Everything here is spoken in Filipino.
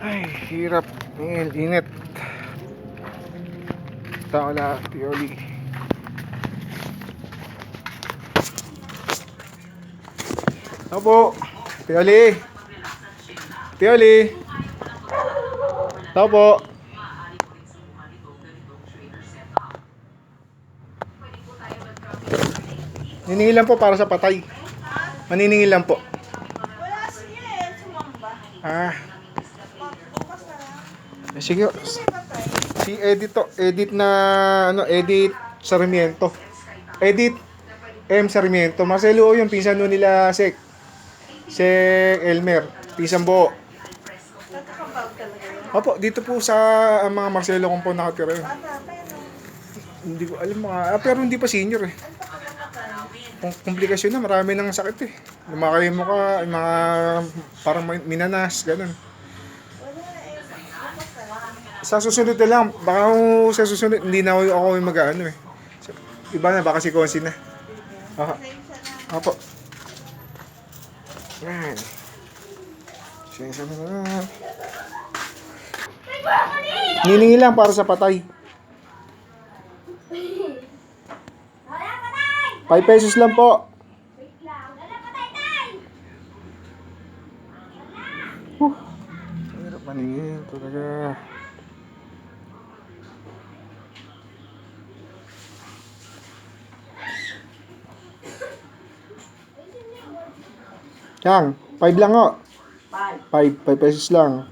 Ay, hirap. Init, init. Tao na, Pioli. Opo. Pioli. Pioli. Tao po. Niningil lang po para sa patay. Maniningil lang po. Wala siya eh, sumamba. Ah, Bukas na lang. eh, sige. Si Edit to, Edit na ano, Edit Sarmiento. Edit M Sarmiento. Marcelo yung pinsan nun nila Sek. Sek Elmer, pinsan yun. Opo, dito po sa mga Marcelo kung po nakatira yun. Oh. Hindi ko alam mga, ah, pero hindi pa senior eh. Kung komplikasyon na, marami nang sakit eh. Lumakay mo ka, mga parang minanas, ganun. Wala eh. Bukas na lang. Sa susunod na lang, baka kung sa susunod, hindi na ako yung mag-ano eh. Iba na, baka si Konsi na. Aha. Apo. Yan. Sensya na na. Niningi lang para sa patay. 5 pesos lang po. Huh. Hirap maningin talaga. Yang, 5 lang o. Bye. 5, 5 pesos lang.